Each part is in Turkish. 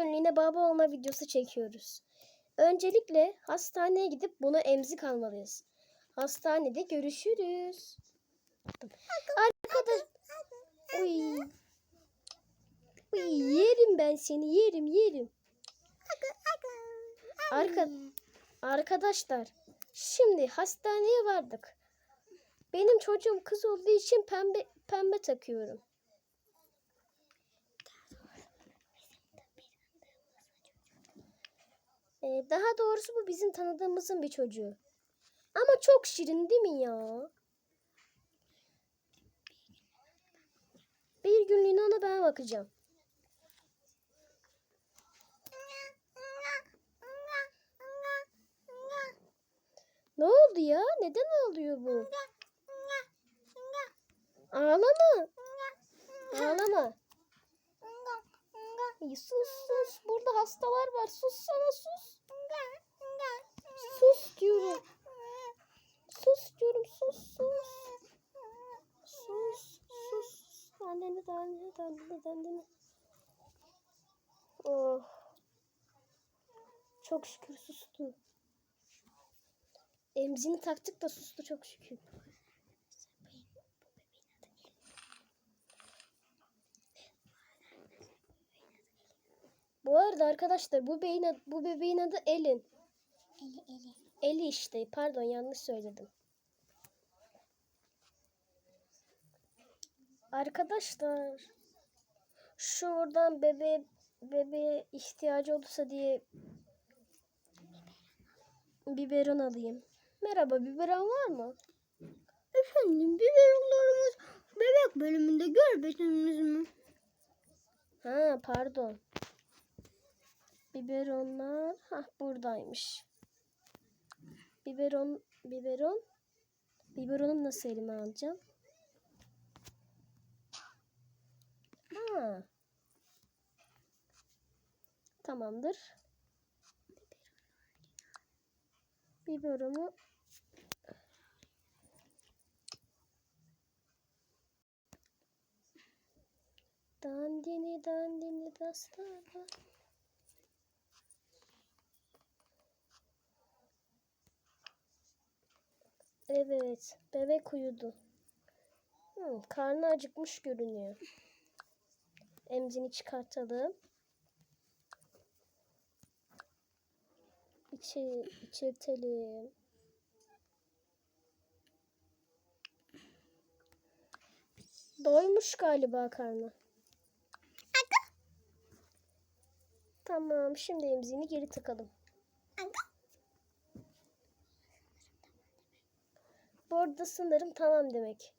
günlüğüne baba olma videosu çekiyoruz. Öncelikle hastaneye gidip buna emzik almalıyız. Hastanede görüşürüz. Arkadaş... Uy. Uy, yerim ben seni yerim yerim. Arka... Arkadaşlar şimdi hastaneye vardık. Benim çocuğum kız olduğu için pembe pembe takıyorum. Ee, daha doğrusu bu bizim tanıdığımızın bir çocuğu. Ama çok şirin değil mi ya? Bir günlüğüne ona ben bakacağım. Ne oldu ya? Neden ağlıyor bu? Ağlama. Ağlama. Sus hastalar var. Sus sana sus. Sus diyorum. Sus diyorum. Sus sus. Sus sus. Anneni de anneni de anneni de anneni. Oh. Çok şükür sustu. Emzini taktık da sustu çok şükür. Bu arada arkadaşlar bu bebeğin adı, bu bebeğin adı Elin. Eli eli. Eli işte. Pardon yanlış söyledim. Arkadaşlar şuradan bebe bebeğe ihtiyacı olursa diye biberon alayım. Merhaba biberon var mı? Efendim biberonlarımız bebek bölümünde görmediniz mi? Ha pardon. Biberonlar ha buradaymış. Biberon biberon biberonu nasıl elime alacağım? Ha. Tamamdır. Biberonu Dandini dandini dastana. Evet, bebek uyudu. Hı, karnı acıkmış görünüyor. Emzini çıkartalım. İçi, içirtelim. Doymuş galiba karnı. Tamam, şimdi emzini geri takalım. Bu arada sanırım tamam demek.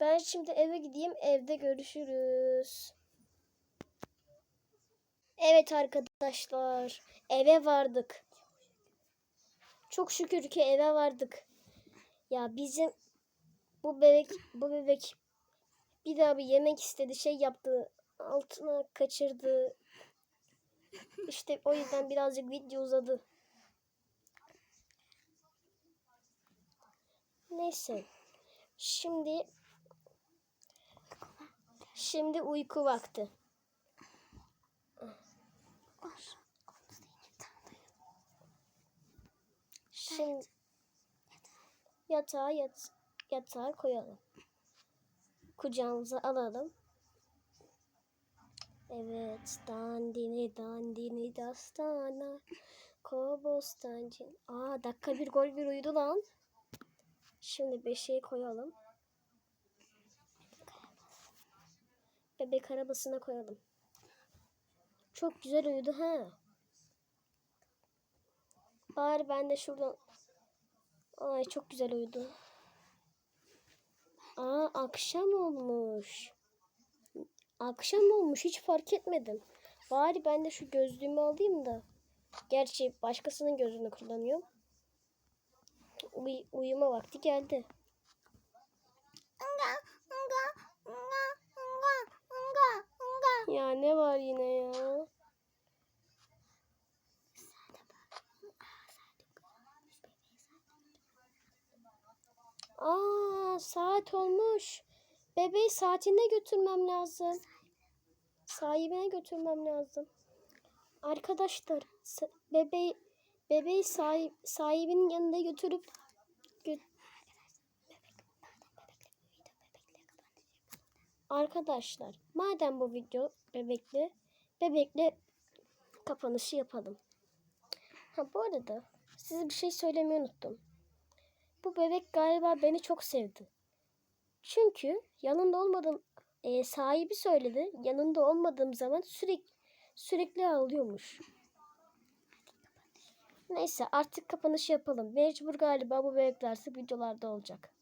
Ben şimdi eve gideyim. Evde görüşürüz. Evet arkadaşlar. Eve vardık. Çok şükür ki eve vardık. Ya bizim bu bebek bu bebek bir daha bir yemek istedi şey yaptı altına kaçırdı. İşte o yüzden birazcık video uzadı. Neyse. Şimdi şimdi uyku vakti. Şimdi yatağa yat yatağa koyalım. Kucağımıza alalım. Evet, dandini dandini dastana. Kobostancın. Aa, dakika bir gol bir uyudu lan. Şimdi beşiği koyalım. Bebek arabasına koyalım. Çok güzel uyudu ha. Bari ben de şuradan. Ay çok güzel uyudu. Aa akşam olmuş. Akşam olmuş hiç fark etmedim. Bari ben de şu gözlüğümü alayım da. Gerçi başkasının gözünü kullanıyorum. Uy- uyuma vakti geldi. Ya ne var yine ya? Aa saat olmuş. Bebeği saatinde götürmem lazım. sahibine götürmem lazım. Arkadaşlar bebeği bebeği sahip, sahibinin yanında götürüp Arkadaşlar madem bu video bebekli bebekle kapanışı yapalım. Ha bu arada size bir şey söylemeyi unuttum. Bu bebek galiba beni çok sevdi. Çünkü yanında olmadığım e, sahibi söyledi. Yanında olmadığım zaman sürekli sürekli ağlıyormuş. Neyse artık kapanış yapalım. Mecbur galiba bu bebeklerse videolarda olacak.